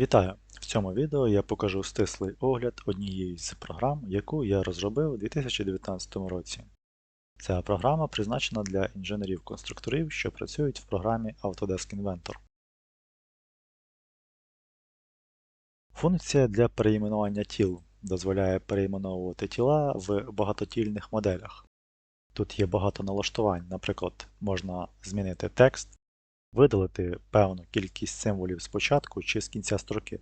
Вітаю! В цьому відео я покажу стислий огляд однієї з програм, яку я розробив у 2019 році. Ця програма призначена для інженерів-конструкторів, що працюють в програмі Autodesk Inventor. Функція для переіменування тіл дозволяє переіменовувати тіла в багатотільних моделях. Тут є багато налаштувань, наприклад, можна змінити текст, видалити певну кількість символів з початку чи з кінця строки,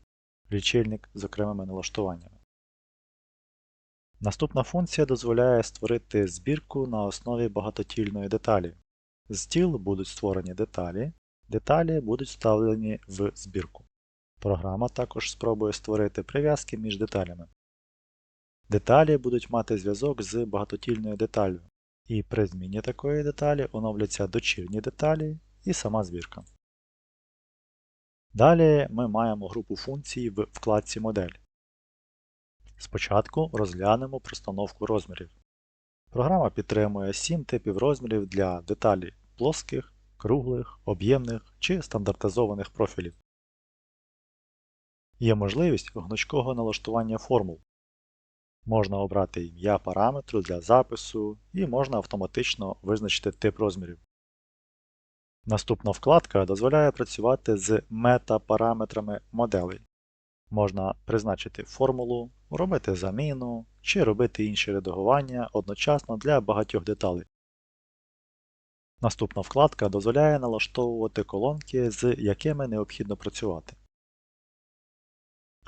лічильник з окремими налаштуваннями. Наступна функція дозволяє створити збірку на основі багатотільної деталі. З тіл будуть створені деталі, деталі будуть вставлені в збірку. Програма також спробує створити прив'язки між деталями. Деталі будуть мати зв'язок з багатотільною деталлю, і при зміні такої деталі оновляться дочірні деталі і сама збірка. Далі ми маємо групу функцій в вкладці Модель. Спочатку розглянемо простановку розмірів. Програма підтримує 7 типів розмірів для деталей плоских, круглих, об'ємних чи стандартизованих профілів. Є можливість гнучкого налаштування формул. Можна обрати ім'я параметру для запису і можна автоматично визначити тип розмірів. Наступна вкладка дозволяє працювати з метапараметрами моделей. Можна призначити формулу, робити заміну чи робити інші редагування одночасно для багатьох деталей. Наступна вкладка дозволяє налаштовувати колонки, з якими необхідно працювати.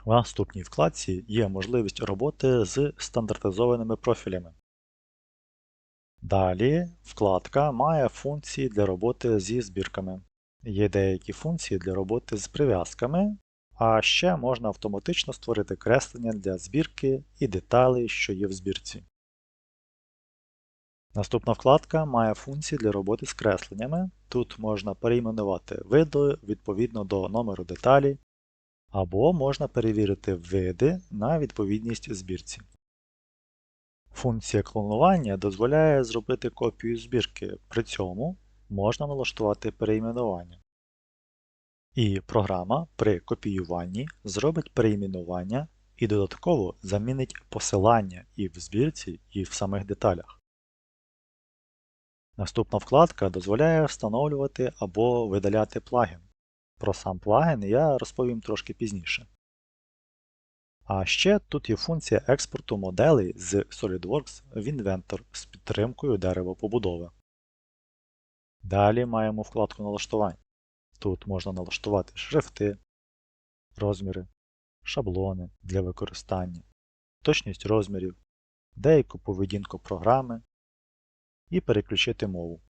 В наступній вкладці є можливість роботи з стандартизованими профілями. Далі вкладка має функції для роботи зі збірками. Є деякі функції для роботи з прив'язками, а ще можна автоматично створити креслення для збірки і деталей, що є в збірці. Наступна вкладка має функції для роботи з кресленнями. Тут можна перейменувати види відповідно до номеру деталі, або можна перевірити види на відповідність збірці. Функція клонування дозволяє зробити копію збірки, при цьому можна налаштувати переіменування. І програма при копіюванні зробить переіменування і додатково замінить посилання і в збірці, і в самих деталях. Наступна вкладка дозволяє встановлювати або видаляти плагін. Про сам плагін я розповім трошки пізніше. А ще тут є функція експорту моделей з SolidWorks в Inventor з підтримкою деревопобудови. Далі маємо вкладку налаштувань. Тут можна налаштувати шрифти, розміри, шаблони для використання, точність розмірів, деяку поведінку програми і переключити мову.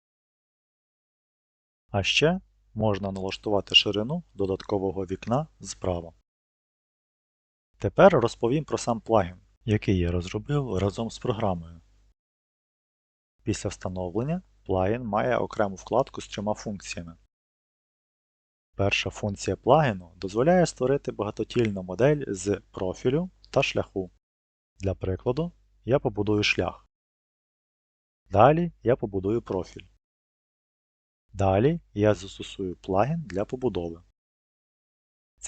А ще можна налаштувати ширину додаткового вікна справа. Тепер розповім про сам плагін, який я розробив разом з програмою. Після встановлення плагін має окрему вкладку з трьома функціями. Перша функція плагіну дозволяє створити багатотільну модель з профілю та шляху. Для прикладу, я побудую шлях. Далі я побудую профіль. Далі я застосую плагін для побудови.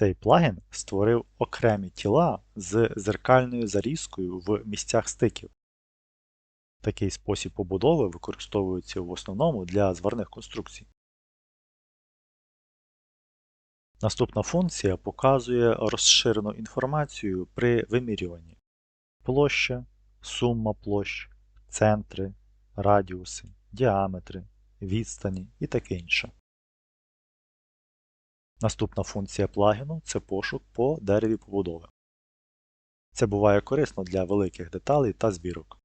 Цей плагін створив окремі тіла з зеркальною зарізкою в місцях стиків. Такий спосіб побудови використовується в основному для зварних конструкцій. Наступна функція показує розширену інформацію при вимірюванні площа, сума площ, центри, радіуси, діаметри, відстані і таке інше. Наступна функція плагіну це пошук по дереві побудови. Це буває корисно для великих деталей та збірок.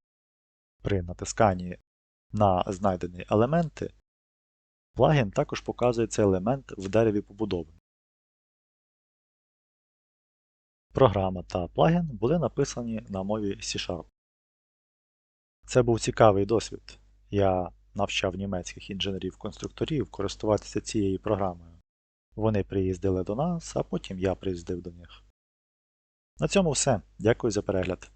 При натисканні на знайдені елементи плагін також показує цей елемент в дереві побудови. Програма та плагін були написані на мові C-Sharp. Це був цікавий досвід. Я навчав німецьких інженерів-конструкторів користуватися цією програмою. Вони приїздили до нас, а потім я приїздив до них. На цьому все. Дякую за перегляд.